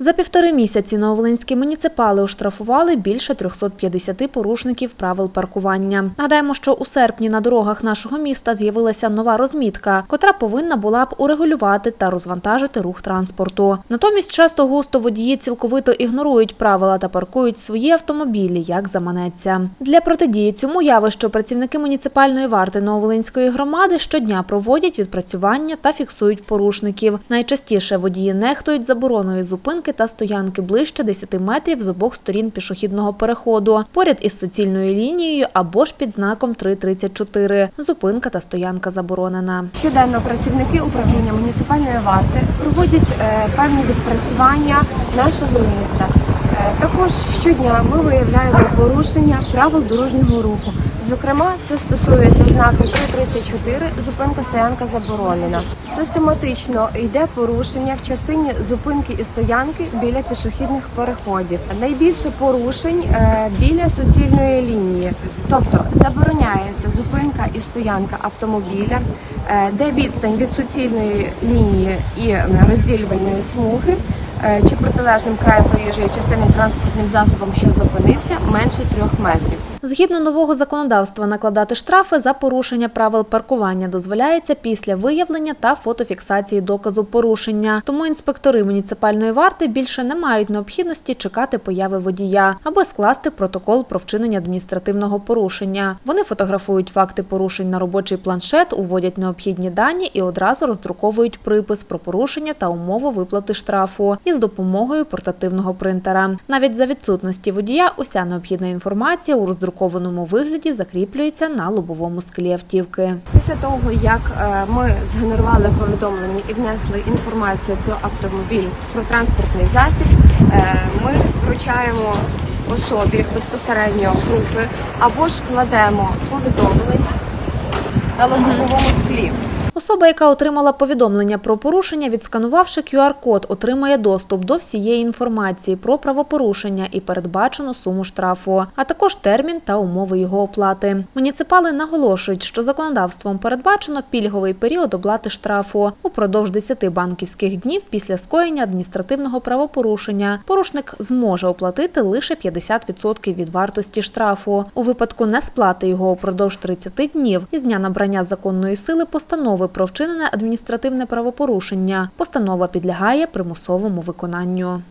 За півтори місяці нововолинські муніципали оштрафували більше 350 порушників правил паркування. Нагадаємо, що у серпні на дорогах нашого міста з'явилася нова розмітка, котра повинна була б урегулювати та розвантажити рух транспорту. Натомість часто густо водії цілковито ігнорують правила та паркують свої автомобілі як заманеться. Для протидії цьому явищу працівники муніципальної варти Нововолинської громади щодня проводять відпрацювання та фіксують порушників. Найчастіше водії нехтують забороною зупинки та стоянки ближче 10 метрів з обох сторін пішохідного переходу, поряд із суцільною лінією або ж під знаком 3.34. Зупинка та стоянка заборонена. Щоденно працівники управління муніципальної варти проводять е, певні відпрацювання нашого міста. Е, Також щодня ми виявляємо порушення правил дорожнього руху. Зокрема, це стосується знаку 334 зупинка стоянка заборонена. Систематично йде порушення в частині зупинки і стоянки біля пішохідних переходів. Найбільше порушень е, біля суцільної лінії, тобто забороняється зупинка і стоянка автомобіля, е, де відстань від суцільної лінії і розділювальної смуги чи протилежним краєм проїжджої частини транспортним засобом, що зупинився, менше трьох метрів. Згідно нового законодавства, накладати штрафи за порушення правил паркування дозволяється після виявлення та фотофіксації доказу порушення. Тому інспектори муніципальної варти більше не мають необхідності чекати появи водія, аби скласти протокол про вчинення адміністративного порушення. Вони фотографують факти порушень на робочий планшет, уводять необхідні дані і одразу роздруковують припис про порушення та умову виплати штрафу із допомогою портативного принтера. Навіть за відсутності водія уся необхідна інформація у роздрукованому вигляді закріплюється на лобовому склі автівки. Після того, як е, ми згенерували повідомлення і внесли інформацію про автомобіль, про транспортний засіб, е, ми вручаємо особі безпосередньо групи або ж кладемо повідомлення на лобовому склі. Особа, яка отримала повідомлення про порушення, відсканувавши QR-код, отримає доступ до всієї інформації про правопорушення і передбачену суму штрафу, а також термін та умови його оплати. Муніципали наголошують, що законодавством передбачено пільговий період оплати штрафу упродовж 10 банківських днів після скоєння адміністративного правопорушення. Порушник зможе оплатити лише 50% від вартості штрафу. У випадку несплати його упродовж 30 днів із дня набрання законної сили про вчинене адміністративне правопорушення. Постанова підлягає примусовому виконанню.